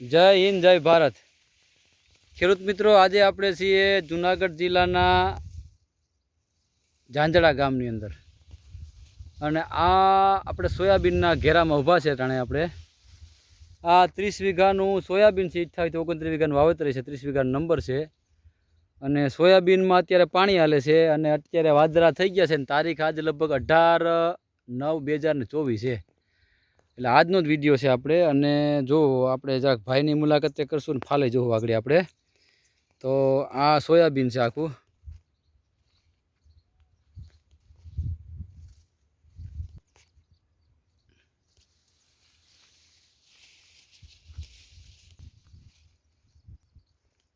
જય હિન્દ, જય ભારત. ખેડૂત મિત્રો, આજે આપણે છીએ જુનાગઢ જિલ્લાના ઝાંઝડા ગામની અંદર. અને આ આપણે સોયાબીનના ઘેરામાં ઊભા છે ટાણે આપણે. આ ત્રીસ વીઘાનું સોયાબીન છે અઠ્ઠાવીસ ઓગણત્રીસ વીઘાનું વાવેતર છે, ત્રીસ વીઘાનો નંબર છે. અને સોયાબીનમાં અત્યારે પાણી હાલે છે અને અત્યારે વાદળા થઈ ગયા છે અને તારીખ આજે લગભગ અઢાર નવ બે હજાર ચોવીસ છે. એટલે આજનો જ વીડિયો છે આપણે. અને જો આપણે જરાક ભાઈની મુલાકાત કરશું ને ફાલે જોવું આગળ આપણે. તો આ સોયાબીન છે આખું.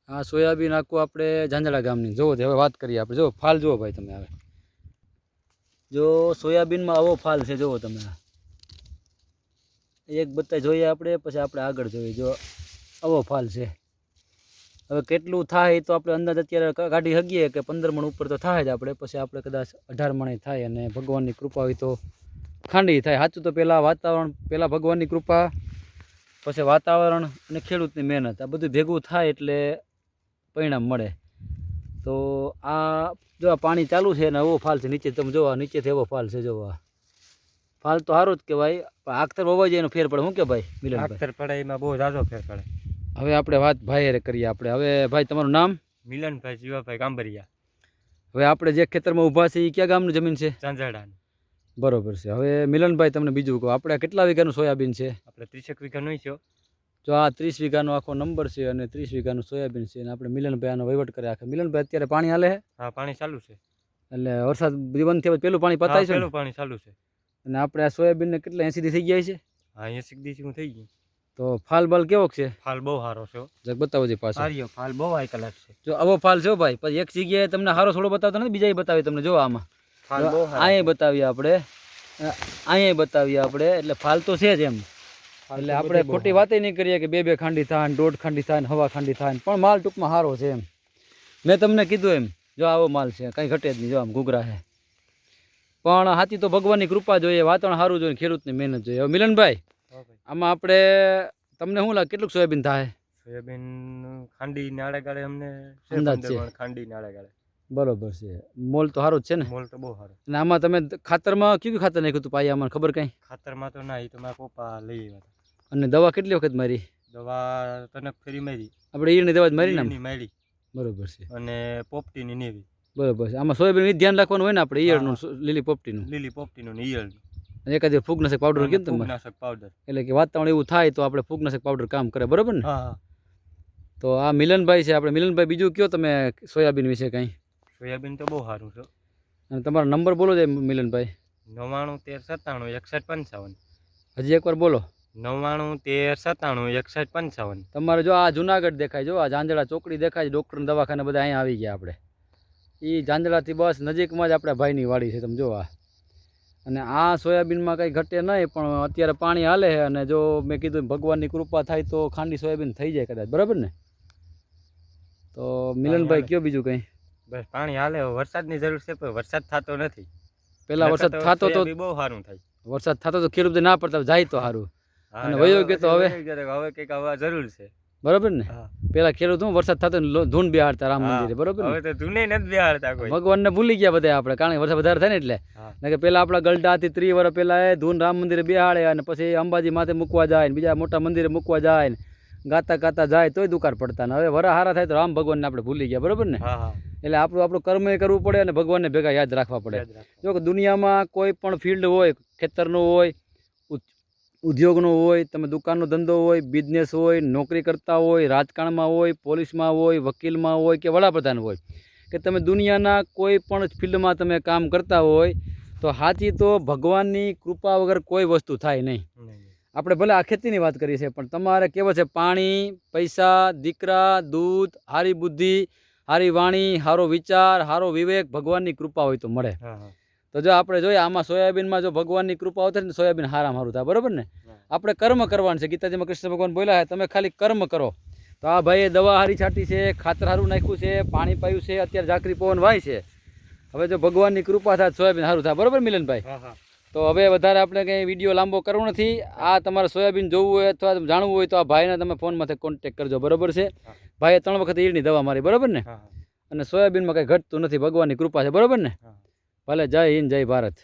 આ સોયાબીન આખું આપણે ઝાંઝડા ગામની. જોવો હવે વાત કરીએ આપણે. જો ફાલ જુઓ ભાઈ તમે હવે. જો સોયાબીનમાં આવો ફાલ છે, જુઓ તમે. એક બત્તા જોઈએ આપણે, પછી આપણે આગળ જોઈએ. જો, આવો ફાલ છે. હવે કેટલું થાય તો આપણે અંદાજ અત્યારે કાઢી શકીએ કે પંદર મણ ઉપર તો થાય જ આપણે. પછી આપણે કદાચ અઢાર મણે થાય અને ભગવાનની કૃપા હોય તો ખાંડી થાય. સાચું તો પહેલાં વાતાવરણ પહેલાં ભગવાનની કૃપા, પછી વાતાવરણ અને ખેડૂતની મહેનત. આ બધું ભેગું થાય એટલે પરિણામ મળે. તો આ જો આ પાણી ચાલુ છે ને એવો ફાલ છે. નીચે તમે જોવા, નીચેથી એવો ફાલ છે જોવા. ફાલ તો સારું જ કહેવાય. આખતર બહુ જાય એનો ફેર પડે. શું કે ભાઈ મિલન આખતર પડે એમાં બહુ ઝાઝો ફેર પડે. હવે આપણે વાત ભાઈ હારે કરીએ આપણે. હવે ભાઈ તમારું નામ? મિલનભાઈ જીવાભાઈ કાંબરિયા હવે આપણે જે ખેતરમાં ઊભા છે એ કયા ગામની જમીન છે? ચાંજાડાની બરોબર છે. હવે મિલનભાઈ તમને બીજું કહો. આપણે કેટલા વીઘાનું સોયાબીન છે? આપણે ત્રીસેક વીઘા નહીં છો જો આ ત્રીસ વીઘાનો આખો નંબર છે અને ત્રીસ વીઘાનું સોયાબીન છે અને આપણે મિલનભાઈ આનો વહીવટ કરે આખે. મિલનભાઈ અત્યારે પાણી હાલે હા પાણી ચાલુ છે. એટલે વરસાદ બંધ થયા પહેલું પાણી પતાય છે પહેલું પાણી ચાલુ છે. અને આપણે આ સોયાબીનને કેટલા એંસીથી થઈ ગયા છે? હા અહીંયા સીધી થઈ ગઈ તો ફાલ બાલ કેવો છે? ફાલ બહુ સારો છે જગ બતાવો છે પાછો. સારીઓ ફાલ બહુ હાઈ કલાક છે. જો આવો ફાલ છે ભાઈ પછી એક જગ્યાએ તમને સારો થોડો બતાવતો નથી બીજા બતાવી તમને. જો આમાં. ફાલ બહુ અહીંયા બતાવીએ આપણે. અહીંયા બતાવીએ આપણે એટલે ફાલ તો છે જ એમ. એટલે આપણે ખોટી વાતે નહીં કરીએ કે બે બે ખાંડી થાય ને દોઢ ખાંડી થાય ને હવા ખાંડી થાય પણ માલ ટૂંકમાં સારો છે એમ. મેં તમને કીધું એમ જો આવો માલ છે કંઈ ઘટે જ નહીં જો આમ ઘૂઘરા છે પણ હાથી તો ભગવાનની કૃપા જોઈએ વાતાવરણ સારું જોઈએ ખેડૂતની મહેનત જોઈએ. હવે મિલનભાઈ આમાં આપણે તમને શું લાગે? કેટલું સોયાબીન થાય? સોયાબીન ખાંડી નાળે ગાળે અમને અંદાજ છે. ખાંડી નાળે ગાળે બરોબર છે. મોલ તો સારું જ છે ને? મોલ તો બહુ સારો અને આમાં તમે ખાતરમાં કયું કયું ખાતર નાખ્યું હતું અમને ખબર કઈ? ખાતરમાં તો ના એ તો મારા પપ્પા લઈ આવ્યા અને દવા કેટલી વખત મારી? દવા તને ફેરી મારી. આપણે ઈયળની દવા જ મારી ને મારી. બરોબર છે. અને પોપટીની નેવી. બરોબર છે. આમાં સોયાબીન ધ્યાન રાખવાનું હોય ને આપણે ઈયળનું લીલી પોપટીનું. લીલી પોપટીનું ને ઈયળનું. એકાદ ફૂગનાશક પાવડર કીધું કેમ તમારે ફૂગનાશક પાવડર એટલે કે વાતાવરણ એવું થાય તો આપણે ફૂગનાશક પાવડર કામ કરે બરોબર ને? તો આ મિલનભાઈ છે આપણે મિલનભાઈ બીજું કયો તમે સોયાબીન વિશે કાંઈ? સોયાબીન તો બહુ સારું છે. અને તમારો નંબર બોલો છે મિલનભાઈ. નવ્વાણું તેર સત્તાણું એકસઠ પંચાવન. હજી એકવાર બોલો. નવ્વાણું તેર સત્તાણું એકસઠ પંચાવન. તમારે જો આ જુનાગઢ દેખાય જો આ જાંજડા ચોકડી દેખાય છે ડૉક્ટર દવાખાને બધા અહીંયા આવી ગયા આપણે. એ ઝાંઝલાથી બસ નજીકમાં જ આપણા ભાઈની વાડી છે તમે જો આ. અને આ સોયાબીનમાં કંઈ ઘટે નહીં પણ અત્યારે પાણી હાલે છે અને જો મેં કીધું ભગવાનની કૃપા થાય તો ખાંડી સોયાબીન થઈ જાય કદાચ બરાબર ને? તો મિલનભાઈ કયો બીજું કંઈ? બસ પાણી હાલે વરસાદની જરૂર છે પણ વરસાદ થતો નથી. પહેલાં વરસાદ થતો તો બહુ સારું થાય. વરસાદ થતો તો ખેડૂત ના પડતા જાય તો સારું. અને હવે વયો ગયો તો હવે? હવે કંઈક આવવા જરૂર છે. બરાબર ને. પેલા ખેડૂત હું વરસાદ થતો ને ધૂન બિહાડતા રામ મંદિરે બરોબર ને? હવે તો ધૂને નથી બેહાડતા કોઈ. ભગવાનને ભૂલી ગયા બધા આપણે કારણ કે વરસાદ વધારે થાય ને એટલે. ને કે પેલા આપણા ગલડાથી ત્રી વર્ષ પહેલા એ ધૂન રામ મંદિરે બિહાડે અને પછી અંબાજી માથે મૂકવા જાય ને બીજા મોટા મંદિરે મૂકવા જાય ને ગાતા ગાતા જાય તોય દુકાળ પડતા ને. હવે વરા હારા થાય તો રામ ભગવાનને આપણે ભૂલી ગયા બરાબર ને? એટલે આપણું આપણું કર્મ એ કરવું પડે અને ભગવાનને ભેગા યાદ રાખવા પડે. જો કે દુનિયામાં કોઈ પણ ફિલ્ડ હોય ખેતરનું હોય ઉદ્યોગનો હોય તમે દુકાનનો ધંધો હોય બિઝનેસ હોય નોકરી કરતા હોય રાજકારણમાં હોય પોલીસમાં હોય વકીલમાં હોય કે વડાપ્રધાન હોય કે તમે દુનિયાના કોઈ પણ ફિલ્ડમાં તમે કામ કરતા હોય તો સાચી તો ભગવાનની કૃપા વગર કોઈ વસ્તુ થાય નહીં. આપણે ભલે આ ખેતીની વાત કરીએ છીએ પણ તમારે કેવો છે? પાણી પૈસા દીકરા દૂધ હારી બુદ્ધિ હારી વાણી સારો વિચાર સારો વિવેક ભગવાનની કૃપા હોય તો મળે. તો જો આપણે જોઈએ આમાં સોયાબીનમાં જો ભગવાનની કૃપા હોત ને સોયાબીન હારામ હારું થાય બરાબર ને? આપણે કર્મ કરવાનું છે. ગીતાજીમાં કૃષ્ણ ભગવાન બોલ્યા છે તમે ખાલી કર્મ કરો. તો આ ભાઈએ દવા હારી છાંટી છે ખાતર હારું નાખ્યું છે પાણી પાયું છે અત્યારે ઝાકરી પવન વાય છે. હવે જો ભગવાનની કૃપા થાય સોયાબીન સારું થાય બરાબર મિલનભાઈ? તો હવે વધારે આપણે કંઈ વીડિયો લાંબો કરવો નથી. આ તમારે સોયાબીન જોવું હોય અથવા જાણવું હોય તો આ ભાઈને તમે ફોનમાંથી કોન્ટેક કરજો બરોબર છે? ભાઈએ ત્રણ વખત ઈડની દવા મારી બરાબર ને? અને સોયાબીનમાં કંઈ ઘટતું નથી ભગવાનની કૃપા છે બરાબર ને? ભલે જય હિન્દ જય ભારત.